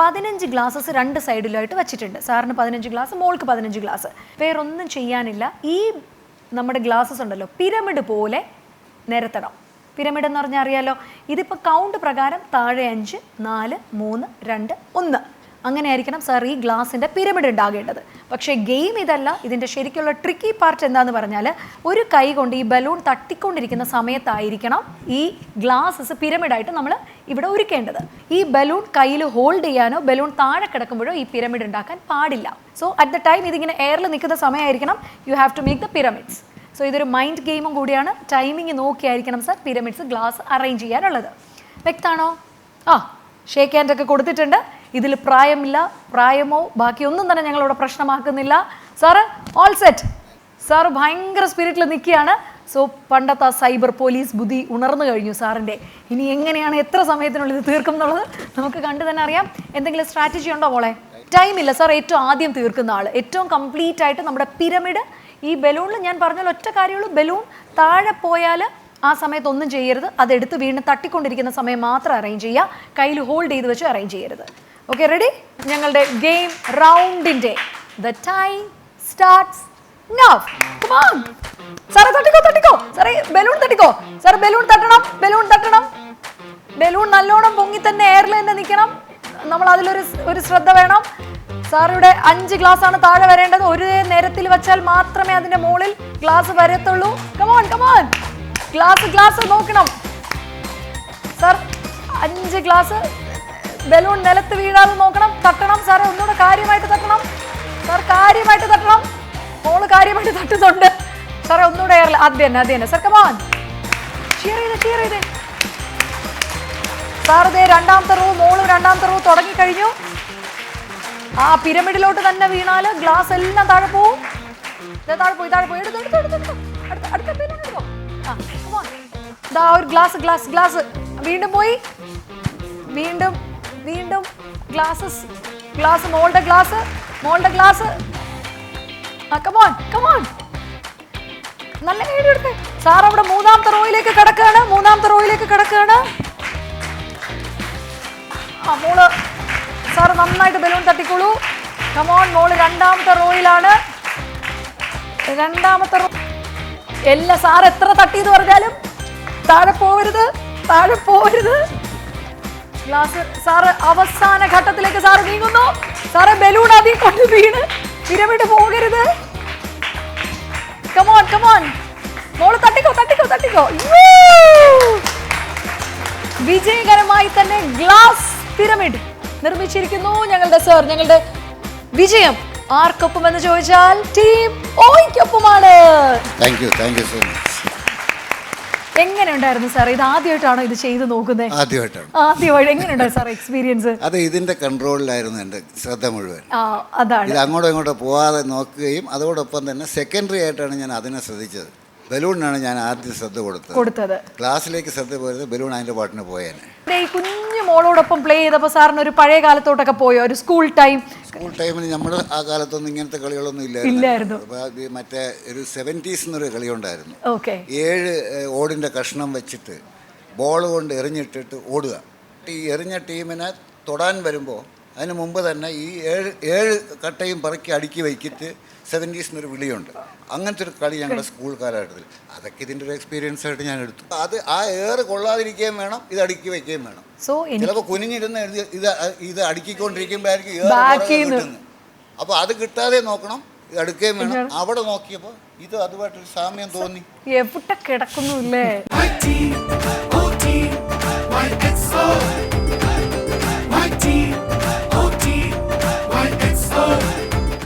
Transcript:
പതിനഞ്ച് ഗ്ലാസസ് രണ്ട് സൈഡിലായിട്ട് വെച്ചിട്ടുണ്ട്. സാറിന് പതിനഞ്ച് ഗ്ലാസ് മോൾക്ക് പതിനഞ്ച് ഗ്ലാസ്. വേറൊന്നും ചെയ്യാനില്ല. ഈ നമ്മുടെ ഗ്ലാസസ് ഉണ്ടല്ലോ പിരമിഡ് പോലെ നിരത്തണം. പിരമിഡ് എന്ന് പറഞ്ഞാൽ അറിയാലോ ഇതിപ്പോൾ കൗണ്ട് പ്രകാരം താഴെ അഞ്ച് നാല് മൂന്ന് രണ്ട് ഒന്ന്. അങ്ങനെ ആയിരിക്കണം സാർ ഈ ഗ്ലാസിന്റെ പിരമിഡ് ഉണ്ടാകേണ്ടത്. പക്ഷേ ഗെയിം ഇതല്ല. ഇതിന്റെ ശരിക്കുള്ള ട്രിക്കി പാർട്ട് എന്താന്ന് പറഞ്ഞാൽ ഒരു കൈ കൊണ്ട് ഈ ബലൂൺ തട്ടിക്കൊണ്ടിരിക്കുന്ന സമയത്തായിരിക്കണം ഈ ഗ്ലാസസ് പിരമിഡായിട്ട് നമ്മൾ ഇവിടെ ഒരുക്കേണ്ടത്. ഈ ബലൂൺ കയ്യിൽ ഹോൾഡ് ചെയ്യാനോ ബലൂൺ താഴെ കിടക്കുമ്പോഴോ ഈ പിരമിഡ് ഉണ്ടാക്കാൻ പാടില്ല. സോ അറ്റ് ദ ടൈം ഇതിങ്ങനെ എയറിൽ നിൽക്കുന്ന സമയമായിരിക്കണം. You have to make the pyramids. So ഇതൊരു മൈൻഡ് ഗെയിമും കൂടിയാണ്. ടൈമിങ് നോക്കിയായിരിക്കണം സാർ പിരമിഡ്സ് ഗ്ലാസ് അറേഞ്ച് ചെയ്യാനുള്ളത്. വ്യക്താണോ? ആ ഷേക്ക് ഹാൻഡ് ഒക്കെ കൊടുത്തിട്ടുണ്ട്. ഇതിൽ പ്രായമില്ല പ്രായമോ ബാക്കിയൊന്നും തന്നെ ഞങ്ങളിവിടെ പ്രശ്നമാക്കുന്നില്ല. സാറ് ഓൾ സെറ്റ് സാറ് ഭയങ്കര സ്പിരിറ്റിൽ നിൽക്കുകയാണ്. സോ പണ്ടത്തെ ആ സൈബർ പോലീസ് ബുദ്ധി ഉണർന്നു കഴിഞ്ഞു സാറിന്റെ. ഇനി എങ്ങനെയാണ് എത്ര സമയത്തിനുള്ളിൽ ഇത് തീർക്കും എന്നുള്ളത് നമുക്ക് കണ്ടു തന്നെ അറിയാം. എന്തെങ്കിലും സ്ട്രാറ്റജി ഉണ്ടോ മോളെ? ടൈം ഇല്ല. സാർ ഏറ്റവും ആദ്യം തീർക്കുന്ന ആൾ ഏറ്റവും കംപ്ലീറ്റ് ആയിട്ട് നമ്മുടെ പിരമിഡ്. ഈ ബലൂണിൽ ഞാൻ പറഞ്ഞാൽ ഒറ്റ കാര്യമുള്ളൂ ബലൂൺ താഴെ പോയാൽ ആ സമയത്ത് ഒന്നും ചെയ്യരുത്. അതെടുത്ത് വീണ്ടും തട്ടിക്കൊണ്ടിരിക്കുന്ന സമയം മാത്രം അറേഞ്ച് ചെയ്യുക. കയ്യിൽ ഹോൾഡ് ചെയ്ത് വെച്ച് അറേഞ്ച് ചെയ്യരുത്. ഓക്കെ റെഡി ഞങ്ങളുടെ game റൗണ്ടിന്റെ the time starts now come on സാറേ തട്ടിക്കോ തട്ടിക്കോ. സാറേ ബലൂൺ തട്ടിക്കോ. സാറേ ബലൂൺ തട്ടണം ബലൂൺ തട്ടണം. ബലൂൺ നല്ലോണം പൊങ്ങി തന്നെ എയറിൽ തന്നെ നിൽക്കണം. നമ്മൾ അതിലൊരു ഒരു ശ്രദ്ധ വേണം. സാറിയുടെ അഞ്ച് ഗ്ലാസ് ആണ് താഴെ വരേണ്ടത്. ഒരു നേരത്തിൽ വെച്ചാൽ മാത്രമേ അതിന്റെ മുകളിൽ ഗ്ലാസ് വരത്തുള്ളൂ. Come on come on glass glass നോക്കണം. സാർ അഞ്ച് ഗ്ലാസ് ബലൂൺ നിലത്ത് വീഴാതെ നോക്കണം. തട്ടണം. സാറെ ഒന്നുകൂടെ കാര്യമായിട്ട് തട്ടണം. സാർ കാര്യമായിട്ട് തട്ടണം. മോൾ കാര്യമായിട്ട് തട്ടുന്നുണ്ട്. സാറെ ഒന്നുകൂടെ എയറിൽ അത് തന്നെ അത് തന്നെ. സാർ കമാൻ ഷിയർ രണ്ടാമത്തെ റോ മോൾ രണ്ടാമത്തെ റോ തുടങ്ങിക്കഴിഞ്ഞു. ആ പിരമിഡിലോട്ട് തന്നെ വീണാൽ ഗ്ലാസ് എല്ലാം താഴെ പോവും. താഴെ പോയി താഴെ പോയി. ദാ ഒരു ഗ്ലാസ് ഗ്ലാസ് ഗ്ലാസ് വീണ്ടും പോയി. വീണ്ടും വീണ്ടും ഗ്ലാസസ് ഗ്ലാസ് മോളുടെ ഗ്ലാസ് മോളുടെ glass come on come on നല്ല വീഡിയോ എടുത്തേ. സാർ അവിടെ മൂന്നാമത്തെ റോയിലേക്ക് കിടക്കുകയാണ് മൂന്നാമത്തെ റോയിലേക്ക് കിടക്കുകയാണ്. ആ മോൾ സാർ നന്നായിട്ട് ബലൂൺ തട്ടിക്കോളൂ കമോൺ മോൾ രണ്ടാമത്തെ റോയിലാണ്. രണ്ടാമത്തെ റോ എല്ലാ സാർ എത്ര തട്ടി എന്ന് പറഞ്ഞാലും താഴെ പോവരുത് താഴെ പോവരുത്. സാറ് അവസാന ഘട്ടത്തിലേക്ക് സാറ് നീങ്ങുന്നു. സാറ് ബലൂൺ ആദ്യം കൊണ്ട് വീണ് പിരമിഡ് പോകരുത്. കമോൺ കമോൺ മോൾ തട്ടിക്കോ തട്ടിക്കോ തട്ടിക്കോ. വിജയകരമായി തന്നെ ഗ്ലാസ് പിരമിഡ് നിർമ്മിച്ചിരിക്കുന്നു ഞങ്ങളുടെ സർ ഞങ്ങളുടെ വിജയം ആർക്കൊപ്പം എന്ന് ചോദിച്ചാൽ team ഓയ്ക്കൊപ്പമാണ്. Thank you thank you so much എങ്ങനെ ഉണ്ടായിരുന്നു സാർ ഇത് ആദ്യമായിട്ടാണോ ഇത് ചെയ്ത് നോക്കുന്നത് ആദ്യമായിട്ടാണ്. ആദ്യമായിട്ട് എങ്ങനെയുണ്ടായിരുന്നു സാർ എക്സ്പീരിയൻസ്? അത് ഇതിന്റെ കൺട്രോളിലായിരുന്നു എന്റെ ശ്രദ്ധ മുഴുവൻ. അതാണ്. ഇത് അങ്ങോട്ടും ഇങ്ങോട്ടും പോവാതെ നോക്കുകയും അതോടൊപ്പം തന്നെ സെക്കൻഡറി ആയിട്ടാണ് ഞാൻ അതിനെ ശ്രദ്ധിച്ചത്. ബലൂണിനാണ് ഞാൻ ആദ്യം ശ്രദ്ധ കൊടുത്തത്. കൊടുത്തത്. ക്ലാസ്സിലേക്ക് ശ്രദ്ധ പോയത് ബലൂൺ അതിന്റെ പാട്ടിന് പോയേനെ. കുഞ്ഞു മോളോടൊപ്പം പ്ലേ ചെയ്തപ്പോൾ സാറിന് ഒരു പഴയ കാലത്തോട്ടൊക്കെ പോയോ? ഒരു സ്കൂൾ ടൈം സ്കൂൾ ടൈമിൽ നമ്മൾ ആ കാലത്തൊന്നും ഇങ്ങനത്തെ കളികളൊന്നും ഇല്ലായിരുന്നു. മറ്റേ ഒരു സെവന്റീസ് എന്നൊരു കളി ഉണ്ടായിരുന്നു. ഓക്കെ ഏഴ് ഓടിന്റെ കഷ്ണം വെച്ചിട്ട് ബോൾ കൊണ്ട് എറിഞ്ഞിട്ടിട്ട് ഓടുക. ഈ എറിഞ്ഞ ടീമിനെ തൊടാൻ വരുമ്പോൾ അതിന് മുമ്പ് തന്നെ ഈ ഏഴ് ഏഴ് കട്ടയും പറക്കി അടുക്കി വയ്ക്കിട്ട് സെവന്റീസ് എന്നൊരു വിളിയുണ്ട്. അങ്ങനത്തെ ഒരു കളി ഞങ്ങളുടെ സ്കൂൾ കാലഘട്ടത്തിൽ. അതൊക്കെ ഇതിന്റെ ഒരു എക്സ്പീരിയൻസ് ആയിട്ട് ഞാൻ എടുത്തു. അത് ആ ഏറ് കൊള്ളാതിരിക്കുകയും വേണം ഇത് അടുക്കി വയ്ക്കുകയും വേണം. സോ ചിലപ്പോൾ കുനിഞ്ഞിരുന്ന് എഴുതി ഇത് ഇത് അടുക്കിക്കൊണ്ടിരിക്കുമ്പോഴായിരിക്കും കിട്ടുന്നത്. അപ്പോൾ അത് കിട്ടാതെ നോക്കണം ഇത് അടുക്കുകയും വേണം. അവിടെ നോക്കിയപ്പോൾ ഇത് അതുമായിട്ടൊരു സാമ്യം തോന്നി. എവിടെ കിടക്കുന്നുല്ലേ? Oh